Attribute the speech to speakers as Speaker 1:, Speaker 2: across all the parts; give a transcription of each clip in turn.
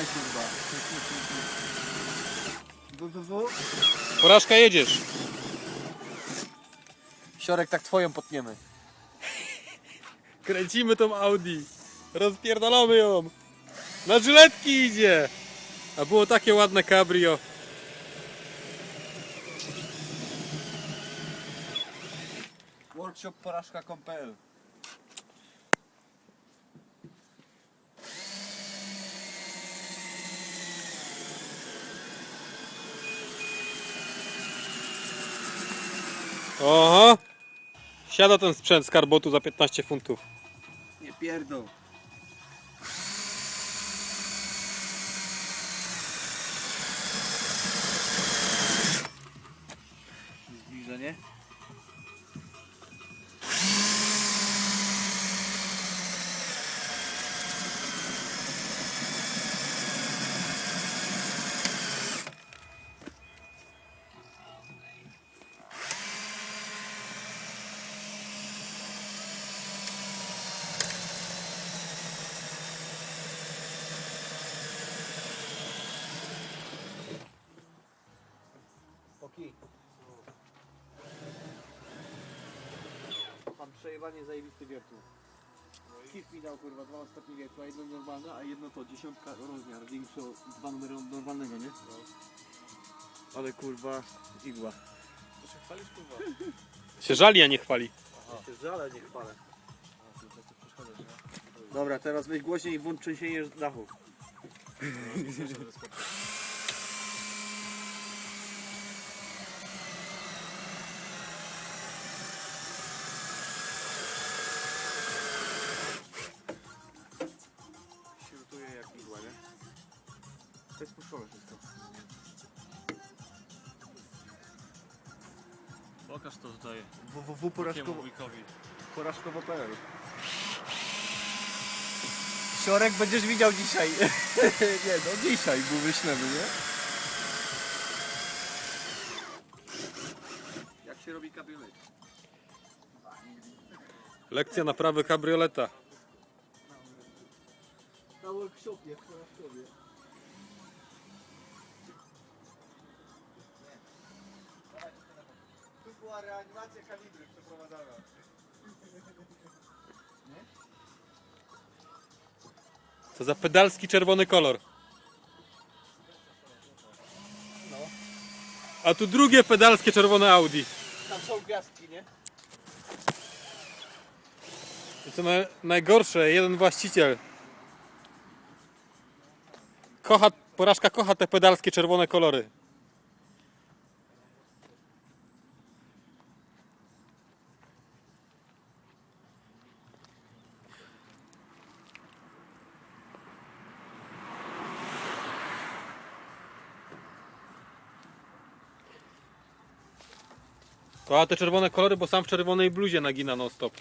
Speaker 1: Dawaj kurwa.
Speaker 2: Porażka jedziesz.
Speaker 1: Siorek tak twoją potniemy.
Speaker 2: Kręcimy tą Audi. Rozpierdolamy ją. Na żyletki idzie. A było takie ładne cabrio.
Speaker 1: Workshop porażka.pl
Speaker 2: Oho. Siada ten sprzęt z karbotu za 15 funtów.
Speaker 1: Nie pierdol. Zbliżenie. Przejebanie zajebisty wiertu. Kif mi dał kurwa dwa ostatnie wiertła, jedno normalne, a jedno to dziesiątka rozmiar, większy o dwa numery od normalnego, nie? Ale kurwa, igła.
Speaker 2: Się żali, a nie chwali.
Speaker 1: się żale, nie chwalę. Dobra, teraz weź głośniej i włącz trzęsienie dachu. To jest puszczone wszystko.
Speaker 3: Pokaż to tutaj
Speaker 1: www
Speaker 3: wujkowi.
Speaker 1: porażkowo.pl Siorek będziesz widział dzisiaj. nie no, dzisiaj był wyślemy, nie? Jak się robi kabriolet?
Speaker 2: Lekcja naprawy kabrioleta.
Speaker 1: Na workshopie, w porażkowie. Była reanimacja kalibry przeprowadzana.
Speaker 2: Co za pedalski czerwony kolor. A tu drugie pedalskie czerwone Audi.
Speaker 1: Tam są gwiazdki, nie?
Speaker 2: I co na, najgorsze, jeden właściciel. Kocha, porażka kocha te pedalskie czerwone kolory. Kocha te czerwone kolory, bo sam w czerwonej bluzie nagina non stop.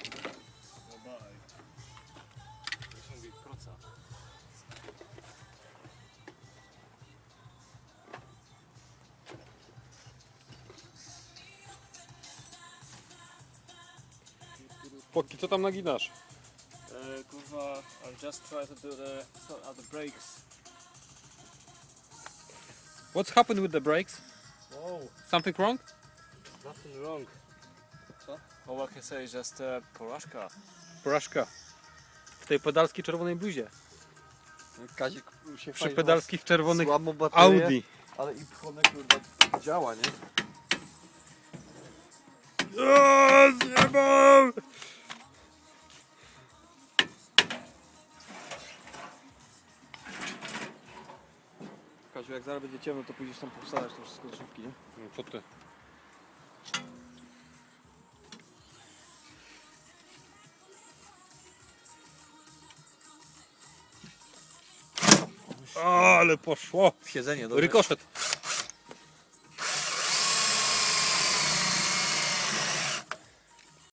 Speaker 2: Poki, co tam naginasz?
Speaker 3: Uh, kurwa, I'll just try to do the, uh, the brakes.
Speaker 2: What's happened with the brakes?
Speaker 3: Whoa,
Speaker 2: Something wrong?
Speaker 3: Wrong. Co? All I can say is just uh, porażka.
Speaker 2: Porażka. W tej pedalskiej czerwonej bluzie.
Speaker 1: Kazik się
Speaker 2: Przy pedalskich czerwonych
Speaker 1: baterię,
Speaker 2: Audi.
Speaker 1: Ale i pchone kurwa działa, nie?
Speaker 2: O, zjebał!
Speaker 1: Kaziu, jak zaraz będzie ciemno, to pójdziesz tam powstawać to wszystko do szybki, nie?
Speaker 2: No, Co ty? O, ale poszło.
Speaker 1: Siedzenie, dobrze.
Speaker 2: Rykoszet.